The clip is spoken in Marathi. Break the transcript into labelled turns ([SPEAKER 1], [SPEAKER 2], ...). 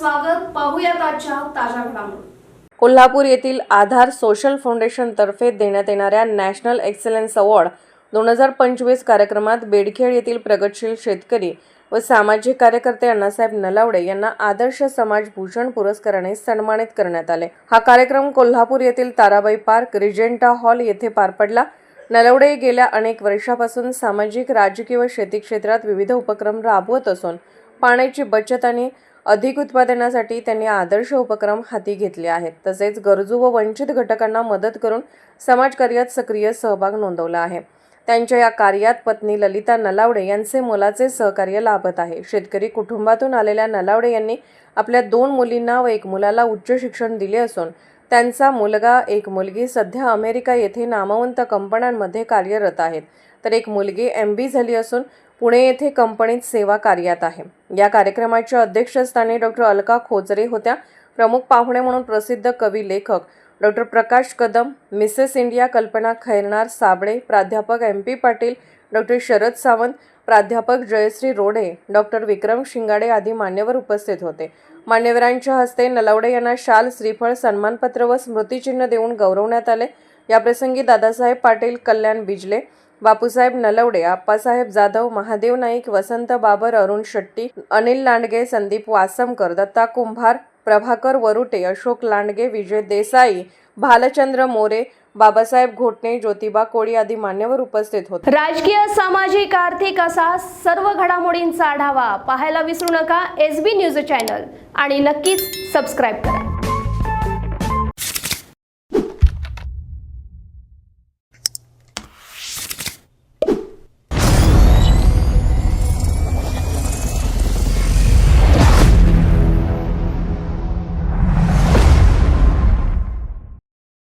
[SPEAKER 1] स्वागत. पाहूयात आजच्या ताज्या घडामोडी.
[SPEAKER 2] कोल्हापूर येथील आधार सोशल फाउंडेशनतर्फे देण्यात येणाऱ्या नॅशनल एक्सलन्स अवॉर्ड दोन हजार पंचवीस कार्यक्रमात बेडखेड येथील प्रगतशील शेतकरी व सामाजिक कार्यकर्ते अण्णासाहेब नलावडे यांना आदर्श समाज भूषण पुरस्काराने सन्मानित करण्यात आले. हा कार्यक्रम कोल्हापूर येथील ताराबाई पार्क रिजेंटा हॉल येथे पार पडला. नलवडे गेल्या अनेक वर्षापासून सामाजिक राजकीय व शेती क्षेत्रात विविध उपक्रम राबवत असून पाण्याची बचत आणि अधिक उत्पादनासाठी त्यांनी आदर्श उपक्रम हाती घेतले आहेत. तसेच गरजू व वंचित घटकांना मदत करून समाजकार्यात सक्रिय सहभाग नोंदवला आहे. त्यांच्या या कार्यात पत्नी ललिता नलावडे यांचे मोलाचे सहकार्य लाभत आहे. शेतकरी कुटुंबातून आलेल्या नलावडे यांनी आपल्या दोन मुलींना व एक मुलाला उच्च शिक्षण दिले असून त्यांचा मुलगा एक मुलगी सध्या अमेरिका येथे नामवंत कंपन्यांमध्ये कार्यरत आहेत. तर एक मुलगी एम बी झाली असून पुणे येथे कंपनीत सेवा कार्यात आहे. या कार्यक्रमाच्या अध्यक्षस्थानी डॉक्टर अलका खोचरे होत्या. प्रमुख पाहुणे म्हणून प्रसिद्ध कवी लेखक doctor Prakash Kadam Mrs India Kalpana Khairnar Sabale प्राध्यापक M P Patil doctor Sharad Sawant प्राध्यापक जयश्री रोडे डॉक्टर विक्रम शिंगाडे आदी मान्यवर उपस्थित होते. मान्यवरांच्या हस्ते नलावडे यांना शाल श्रीफळ सन्मानपत्र व स्मृतिचिन्ह देऊन गौरवण्यात आले. याप्रसंगी दादासाहेब पाटील कल्याण बिजले बापूसाहेब नलवडे आप्पासाहेब जाधव महादेव नाईक वसंत बाबर अरुण शेट्टी अनिल लांडगे संदीप वासमकर दत्ता कुंभार प्रभाकर वरुटे अशोक लांडगे विजय देसाई भालचंद्र मोरे बाबासाहेब घोटणे ज्योतिबा कोळी आदी मान्यवर उपस्थित होते.
[SPEAKER 1] राजकीय सामाजिक आर्थिक असा सर्व घडामोडींचा आढावा पाहायला विसरू नका. एस बी न्यूज चॅनल आणि नक्कीच सबस्क्राईब करा.